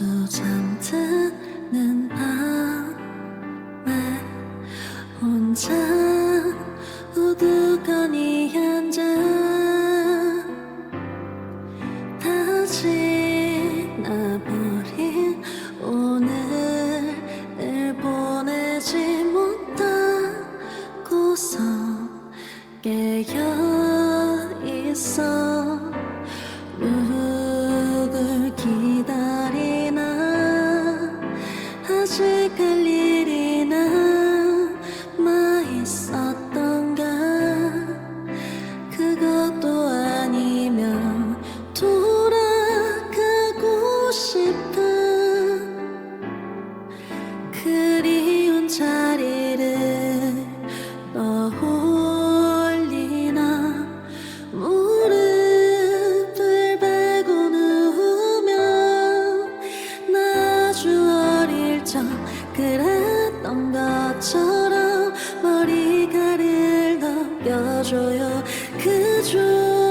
储藏。 멈춰 그랬던 것처럼 머리카락을 넘겨줘요. 그저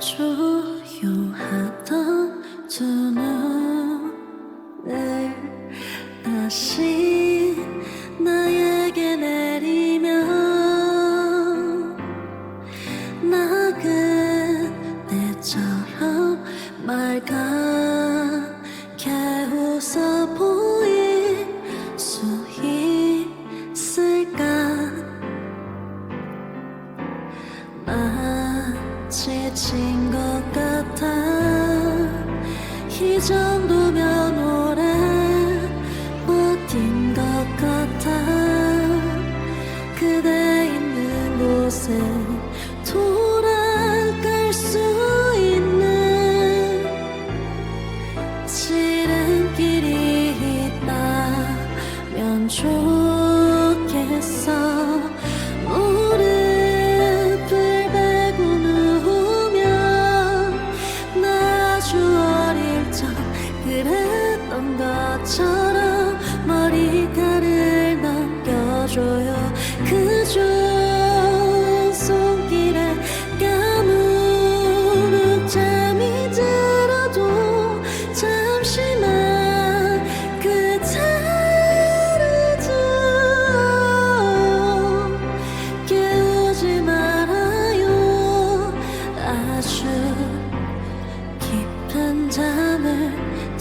조용하던 두눈을 다시 미친 것 같아. 이 정도면 오래 버틴 것 같아. 그대 있는 곳에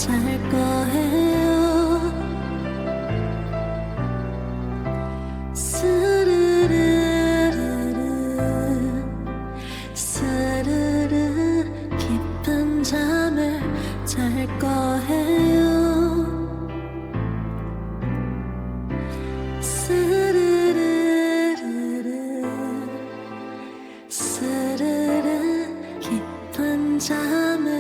살 거예요. 스르르르르 스르르 깊은 잠을 잘 거예요. 스르르르르 스르르 깊은 잠을